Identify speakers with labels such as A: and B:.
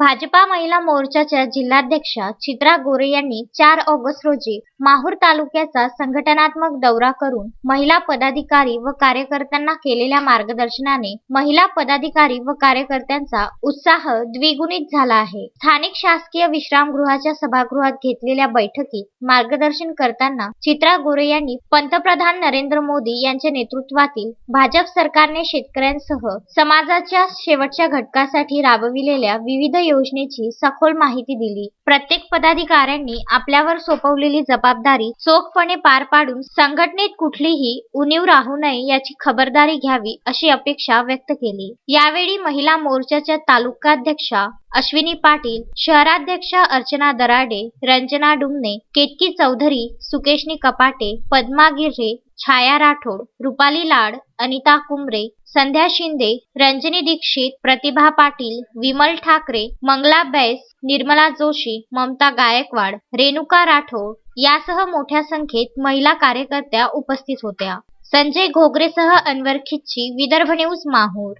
A: भाजपा महिला मोर्चाच्या जिल्हाध्यक्षा चित्रा गोरे यांनी चार ऑगस्ट रोजी माहूर तालुक्याचा संघटनात्मक दौरा करून महिला पदाधिकारी व कार्यकर्त्यांना केलेल्या मार्गदर्शनाने महिला पदाधिकारी व कार्यकर्त्यांचा उत्साह द्विगुणित झाला आहे. स्थानिक शासकीय विश्रामगृहाच्या सभागृहात घेतलेल्या बैठकीत मार्गदर्शन करताना चित्रा गोरे यांनी पंतप्रधान नरेंद्र मोदी यांच्या नेतृत्वातील भाजप सरकारने शेतकऱ्यांसह समाजाच्या शेवटच्या घटकासाठी राबविलेल्या विविध योजनेची सखोल माहिती दिली. प्रत्येक पदाधिकाऱ्यांनी आपल्यावर सोपवलेली जबाबदारी चोखपणे पार पाडून संघटनेत कुठलीही उणीव राहू नये याची खबरदारी घ्यावी अशी अपेक्षा व्यक्त केली. यावेळी महिला मोर्चाच्या तालुकाध्यक्षा अश्विनी पाटील शहराध्यक्षा अर्चना दराडे रंजना डुमने केतकी चौधरी सुकेशनी कपाटे पद्मा गिर्हे छाया राठोड रुपाली लाड अनिता कुंबरे संध्या शिंदे रंजनी दीक्षित प्रतिभा पाटील विमल ठाकरे मंगला बैस निर्मला जोशी ममता गायकवाड रेणुका राठोड यासह मोठ्या संख्येत महिला कार्यकर्त्या उपस्थित होत्या. संजय घोगरेसह अनवर खिच्ची विदर्भ न्यूज माहूर.